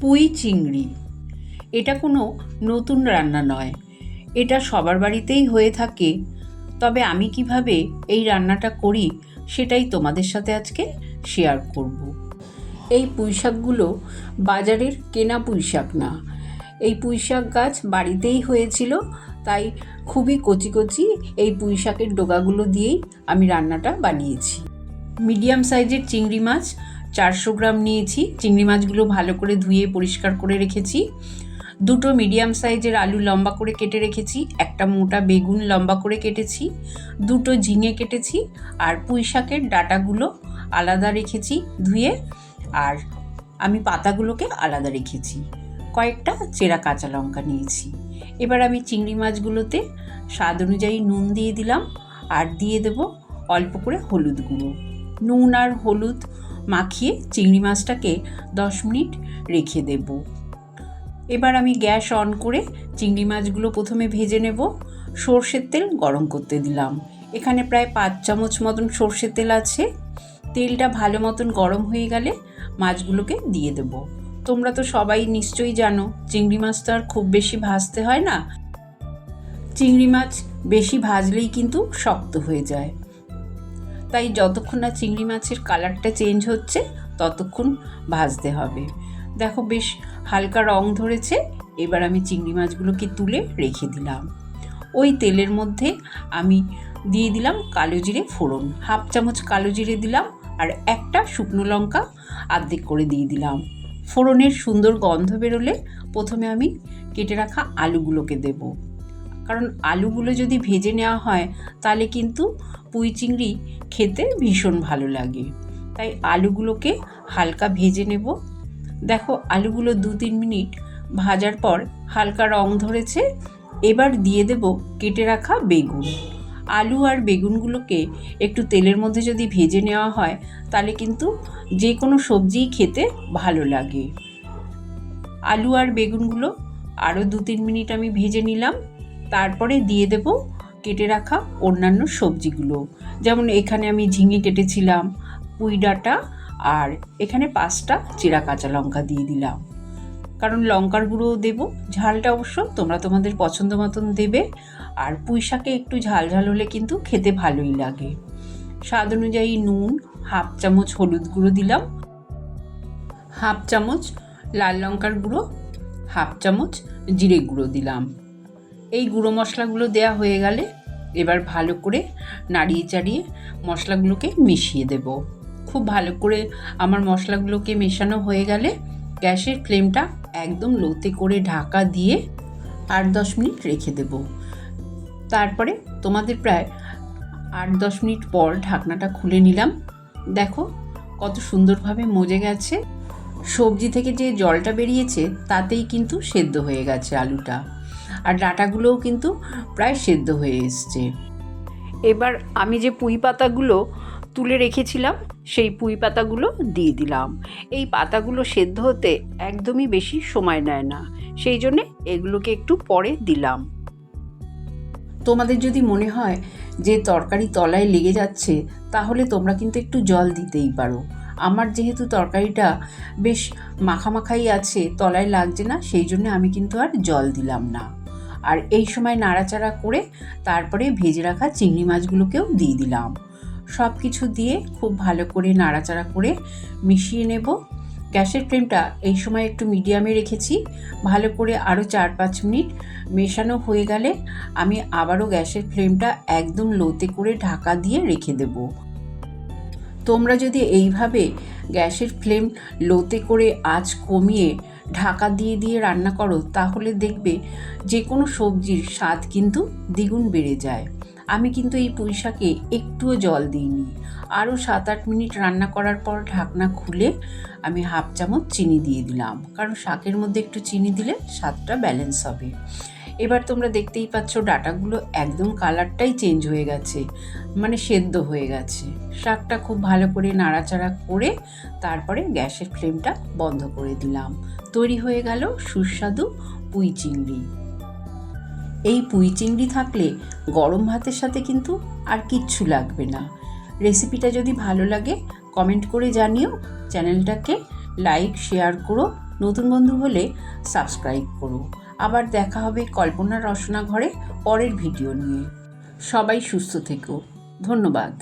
পুঁই চিংড়ি। এটা কোনো নতুন রান্না নয়। এটা সবার বাড়িতেই হয়ে থাকে। তবে আমি কীভাবে এই রান্নাটা করি সেটাই তোমাদের সাথে আজকে শেয়ার করব। এই পুঁইশাকগুলো বাজারের কেনা পুঁইশাক না। এই পুঁইশাক গাছ বাড়িতেই হয়েছিল, তাই খুবই কচি কচি এই পুঁই শাকের ডোগাগুলো দিয়েই আমি রান্নাটা বানিয়েছি। মিডিয়াম সাইজের চিংড়ি মাছ চারশো গ্রাম নিয়েছি। চিংড়ি মাছগুলো ভালো করে ধুয়ে পরিষ্কার করে রেখেছি। দুটো মিডিয়াম সাইজের আলু লম্বা করে কেটে রেখেছি। একটা মোটা বেগুন লম্বা করে কেটেছি। দুটো ঝিঙে কেটেছি আর পুঁই শাকের ডাটাগুলো আলাদা রেখেছি ধুয়ে আর আমি পাতাগুলোকে আলাদা রেখেছি। কয়েকটা চেরা কাঁচা লঙ্কা নিয়েছি। এবার আমি চিংড়ি মাছগুলোতে স্বাদ অনুযায়ী নুন দিয়ে দিলাম আর দিয়ে দেব অল্প করে হলুদ গুঁড়ো। নুন আর হলুদ মাখিয়ে চিংড়ি মাছটাকে দশ মিনিট রেখে দেব। এবার আমি গ্যাস অন করে চিংড়ি মাছগুলো প্রথমে ভেজে নেব। সর্ষের তেল গরম করতে দিলাম। এখানে প্রায় পাঁচ চামচ মতন সর্ষের তেল আছে। তেলটা ভালো মতন গরম হয়ে গেলে মাছগুলোকে দিয়ে দেব। তোমরা তো সবাই নিশ্চয়ই জানো, চিংড়ি মাছ তো আর খুব বেশি ভাজতে হয় না। চিংড়ি মাছ বেশি ভাজলেই কিন্তু শক্ত হয়ে যায়। তাই যতক্ষণ না চিংড়ি মাছের কালারটা চেঞ্জ হচ্ছে, ততক্ষণ ভাজতে হবে। দেখো বেশ হালকা রং ধরেছে, এবার আমি চিংড়ি মাছগুলোকে তুলে রেখে দিলাম। ওই তেলের মধ্যে আমি দিয়ে দিলাম কালো জিরে ফোড়ন। হাফ চামচ কালো জিরে দিলাম আর একটা শুকনো লঙ্কা আর্ধেক করে দিয়ে দিলাম। ফোড়নের সুন্দর গন্ধ বেরোলে প্রথমে আমি কেটে রাখা আলুগুলোকে দেব। কারণ আলুগুলো যদি ভেজে নেওয়া হয়, তাহলে কিন্তু পুঁই চিংড়ি খেতে ভীষণ ভালো লাগে। তাই আলুগুলোকে হালকা ভেজে নেব। দেখো, আলুগুলো দু তিন মিনিট ভাজার পর হালকা রং ধরেছে। এবার দিয়ে দেব কেটে রাখা বেগুন। আলু আর বেগুনগুলোকে একটু তেলের মধ্যে যদি ভেজে নেওয়া হয়, তাহলে কিন্তু যে কোনো সবজিই খেতে ভালো লাগে। আলু আর বেগুনগুলো আরও দু তিন মিনিট আমি ভেজে নিলাম। তারপরে দিয়ে দেব কেটে রাখা অন্যান্য সবজিগুলো। যেমন এখানে আমি ঝিঙে কেটেছিলাম, পুঁই ডাঁটা আর এখানে পাঁচটা চেরা কাঁচা লঙ্কা দিয়ে দিলাম। কারণ লঙ্কার গুঁড়োও দেবো, ঝালটা অবশ্য তোমরা তোমাদের পছন্দ মতন দেবে আর পুঁই শাকে একটু ঝাল ঝাল হলে কিন্তু খেতে ভালোই লাগে। স্বাদ অনুযায়ী নুন, হাফ চামচ হলুদ গুঁড়ো দিলাম, হাফ চামচ লাল লঙ্কার গুঁড়ো, হাফ চামচ জিরে গুঁড়ো দিলাম। এই গুঁড়ো মশলাগুলো দেয়া হয়ে গেলে এবার ভালো করে নাড়িয়ে চাড়িয়ে মশলাগুলোকে মিশিয়ে দেব। খুব ভালো করে আমার মশলাগুলোকে মেশানো হয়ে গেলে গ্যাসের ফ্লেমটা একদম লোতে করে ঢাকা দিয়ে আট দশ মিনিট রেখে দেব। তারপরে তোমাদের প্রায় আট দশ মিনিট পর ঢাকনাটা খুলে নিলাম। দেখো কত সুন্দরভাবে মজে গেছে। সবজি থেকে যে জলটা বেরিয়েছে তাতেই কিন্তু সেদ্ধ হয়ে গেছে আলুটা। আর ডাঁটাগুলোও কিন্তু প্রায় সেদ্ধ হয়ে এসছে। এবার আমি যে পুঁই পাতাগুলো তুলে রেখেছিলাম সেই পুঁই পাতাগুলো দিয়ে দিলাম। এই পাতাগুলো সেদ্ধ হতে একদমই বেশি সময় নেয় না সেই জন্যে এগুলোকে একটু পরে দিলাম। তোমাদের যদি মনে হয় যে তরকারি তলায় লেগে যাচ্ছে তাহলে তোমরা কিন্তু একটু জল দিতেই পারো। আমার যেহেতু তরকারিটা বেশ মাখামাখাই আছে তলায় লাগছে না সেই জন্য আমি কিন্তু আর জল দিলাম না। আর এই সময় নাড়াচাড়া করে তারপরে ভেজে রাখা চিংড়ি মাছগুলোকেও দিয়ে দিলাম। সব কিছু দিয়ে খুব ভালো করে নাড়াচাড়া করে মিশিয়ে নেব। গ্যাসের ফ্লেমটা এই সময় একটু মিডিয়ামে রেখেছি। ভালো করে আরও চার পাঁচ মিনিট মেশানো হয়ে গেলে আমি আবারও গ্যাসের ফ্লেমটা একদম লোতে করে ঢাকা দিয়ে রেখে দেব। তোমরা যদি এইভাবে গ্যাসের ফ্লেম লোতে করে আঁচ কমিয়ে ঢাকা দিয়ে দিয়ে রান্না করো, তাহলে দেখবে যে কোনো সবজির স্বাদ কিন্তু দ্বিগুণ বেড়ে যায়। আমি কিন্তু এই পুঁই শাকে একটুও জল দিইনি। আরও সাত আট মিনিট রান্না করার পর ঢাকনা খুলে আমি হাফ চামচ চিনি দিয়ে দিলাম। কারণ শাকের মধ্যে একটু চিনি দিলে স্বাদটা ব্যালেন্স হবে। এবার তোমরা দেখতেই পাচ্ছ ডাটাগুলো একদম কালারটাই চেঞ্জ হয়ে গেছে মানে সেদ্ধ হয়ে গেছে। শাকটা খুব ভালো করে নাড়াচাড়া করে তারপরে গ্যাসের ফ্লেমটা বন্ধ করে দিলাম। তৈরি হয়ে গেল সুস্বাদু পুঁই চিংড়ি। এই পুঁই চিংড়ি থাকলে গরম ভাতের সাথে কিন্তু আর কিচ্ছু লাগবে না। রেসিপিটা যদি ভালো লাগে, কমেন্ট করে জানিও। চ্যানেলটাকে লাইক, শেয়ার করো। নতুন বন্ধু হলে সাবস্ক্রাইব করো। আবার দেখা হবে কল্পনা রসনা ঘরে পরের ভিডিও নিয়ে। সবাই সুস্থ থেকো। ধন্যবাদ।